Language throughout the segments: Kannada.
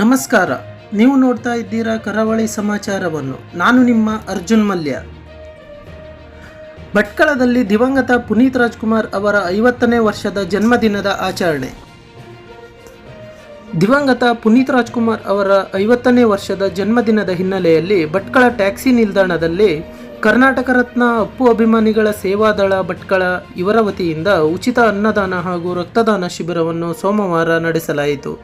ನಮಸ್ಕಾರ. ನೀವು ನೋಡ್ತಾ ಇದ್ದೀರಾ ಕರಾವಳಿ ಸಮಾಚಾರವನ್ನು. ನಾನು ನಿಮ್ಮ ಅರ್ಜುನ್ ಮಲ್ಯ. ಭಟ್ಕಳದಲ್ಲಿ ದಿವಂಗತ ಪುನೀತ್ ರಾಜ್ಕುಮಾರ್ ಅವರ ಐವತ್ತನೇ ವರ್ಷದ ಜನ್ಮದಿನದ ಆಚರಣೆ. ದಿವಂಗತ ಪುನೀತ್ ರಾಜ್ಕುಮಾರ್ ಅವರ ಐವತ್ತನೇ ವರ್ಷದ ಜನ್ಮದಿನದ ಹಿನ್ನೆಲೆಯಲ್ಲಿ ಭಟ್ಕಳ ಟ್ಯಾಕ್ಸಿ ನಿಲ್ದಾಣದಲ್ಲಿ ಕರ್ನಾಟಕ ರತ್ನ ಅಪ್ಪು ಅಭಿಮಾನಿಗಳ ಸೇವಾದಳ ಭಟ್ಕಳ ಇವರ ವತಿಯಿಂದ ಉಚಿತ ಅನ್ನದಾನ ಹಾಗೂ ರಕ್ತದಾನ ಶಿಬಿರವನ್ನು ಸೋಮವಾರ ನಡೆಸಲಾಯಿತು.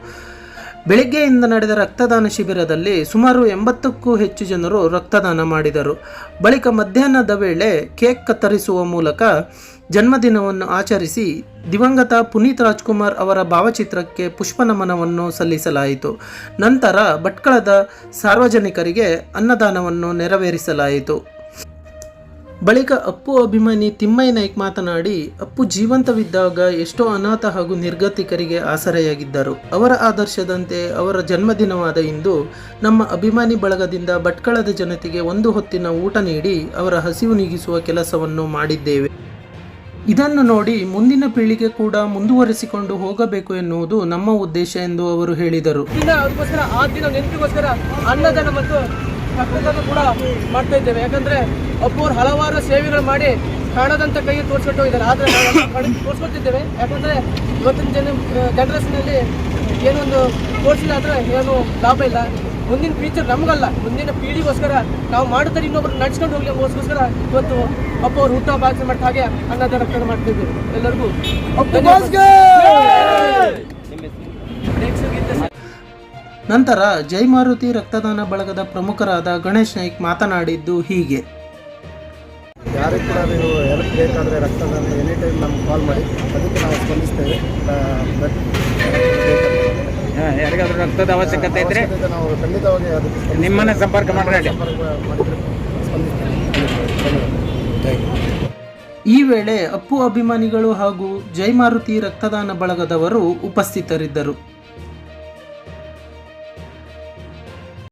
ಬೆಳಗ್ಗೆಯಿಂದ ನಡೆದ ರಕ್ತದಾನ ಶಿಬಿರದಲ್ಲಿ ಸುಮಾರು ಎಂಬತ್ತಕ್ಕೂ ಹೆಚ್ಚು ಜನರು ರಕ್ತದಾನ ಮಾಡಿದರು. ಬಳಿಕ ಮಧ್ಯಾಹ್ನದ ವೇಳೆ ಕೇಕ್ ಕತ್ತರಿಸುವ ಮೂಲಕ ಜನ್ಮದಿನವನ್ನು ಆಚರಿಸಿ ದಿವಂಗತ ಪುನೀತ್ ರಾಜ್ಕುಮಾರ್ ಅವರ ಭಾವಚಿತ್ರಕ್ಕೆ ಪುಷ್ಪನಮನವನ್ನು ಸಲ್ಲಿಸಲಾಯಿತು. ನಂತರ ಭಟ್ಕಳದ ಸಾರ್ವಜನಿಕರಿಗೆ ಅನ್ನದಾನವನ್ನು ನೆರವೇರಿಸಲಾಯಿತು. ಬಳಿಕ ಅಪ್ಪು ಅಭಿಮಾನಿ ತಿಮ್ಮಯ್ಯ ನಾಯ್ಕ್ ಮಾತನಾಡಿ, ಅಪ್ಪು ಜೀವಂತವಿದ್ದಾಗ ಎಷ್ಟೋ ಅನಾಥ ಹಾಗೂ ನಿರ್ಗತಿಕರಿಗೆ ಆಸರೆಯಾಗಿದ್ದರು. ಅವರ ಆದರ್ಶದಂತೆ ಅವರ ಜನ್ಮದಿನವಾದ ಇಂದು ನಮ್ಮ ಅಭಿಮಾನಿ ಬಳಗದಿಂದ ಭಟ್ಕಳದ ಜನತೆಗೆ ಒಂದು ಹೊತ್ತಿನ ಊಟ ನೀಡಿ ಅವರ ಹಸಿವು ನೀಗಿಸುವ ಕೆಲಸವನ್ನು ಮಾಡಿದ್ದೇವೆ. ಇದನ್ನು ನೋಡಿ ಮುಂದಿನ ಪೀಳಿಗೆ ಕೂಡ ಮುಂದುವರಿಸಿಕೊಂಡು ಹೋಗಬೇಕು ಎನ್ನುವುದು ನಮ್ಮ ಉದ್ದೇಶ ಎಂದು ಅವರು ಹೇಳಿದರು. ಆ ದಿನ ನೆನಪಿಗೋಸ್ಕರ ಅನ್ನದಾನ ಮತ್ತು ಕೂಡ ಮಾಡ್ತಾ ಇದ್ದೇವೆ. ಯಾಕಂದ್ರೆ ಅಪ್ಪು ಅವ್ರು ಹಲವಾರು ಸೇವೆಗಳು ಮಾಡಿ ಕಾಣದಂತ ಕೈಗೆ ತೋರಿಸ್ಕೊಟ್ಟು ಹೋಗಿದ್ದಾರೆ ಆದ್ರೆ ನಾವು ಕಡೆ ತೋರಿಸ್ಕೊಳ್ತಿದ್ದೇವೆ. ಯಾಕಂದ್ರೆ ಇವತ್ತಿನ ಜನ ಜನರೇಷನಲ್ಲಿ ಏನೊಂದು ತೋರಿಸಿಲ್ಲ ಆದ್ರೆ ಏನು ಲಾಭ ಇಲ್ಲ. ಮುಂದಿನ ಫ್ಯೂಚರ್ ನಮಗಲ್ಲ. ಮುಂದಿನ ಪೀಳಿಗೋಸ್ಕರ ನಾವು ಮಾಡಿದ್ರೆ ಇನ್ನೊಬ್ರು ನಡ್ಸ್ಕೊಂಡು ಹೋಗ್ಲಿ ಅದಕ್ಕೋಸ್ಕರ ಇವತ್ತು ಅಪ್ಪ ಅವ್ರು ಊಟ ಬಾಕ್ಸ್ ಮಾಡ್ತಾ ಹಾಗೆ ಅನ್ನದಾನ ರಕ್ತದಾನ ಮಾಡ್ತಿದ್ವಿ ಎಲ್ಲರಿಗೂ ನಂತರ ಜೈ ಮಾರುತಿ ರಕ್ತದಾನ ಬಳಗದ ಪ್ರಮುಖರಾದ ಗಣೇಶ್ ನಾಯ್ಕ್ ಮಾತನಾಡಿದ್ದು ಹೀಗೆ. ಯಾರಿಗೆ ಕೂಡ ನೀವು ಹೆಲ್ಪ್ ಬೇಕಾದರೆ ರಕ್ತದಾನ ಎನಿ ಟೈಮ್ ನಮ್ಗೆ ಕಾಲ್ ಮಾಡಿ ಅದಕ್ಕೆ ನಾವು ಸ್ಪಂದಿಸ್ತೇವೆ. ಯಾರಿಗಾದರೂ but ಯಾರಿಗಾದ್ರೂ ರಕ್ತದ ಅವಶ್ಯಕತೆ ಇದ್ದರೆ ನಾವು ಖಂಡಿತವಾಗಿ ಅದಕ್ಕೆ ನಿಮ್ಮನ್ನು ಸಂಪರ್ಕ ಮಾಡಿದ್ರೆ ಈ ವೇಳೆ ಅಪ್ಪು ಅಭಿಮಾನಿಗಳು ಹಾಗೂ ಜೈಮಾರುತಿ ರಕ್ತದಾನ ಬಳಗದವರು ಉಪಸ್ಥಿತರಿದ್ದರು.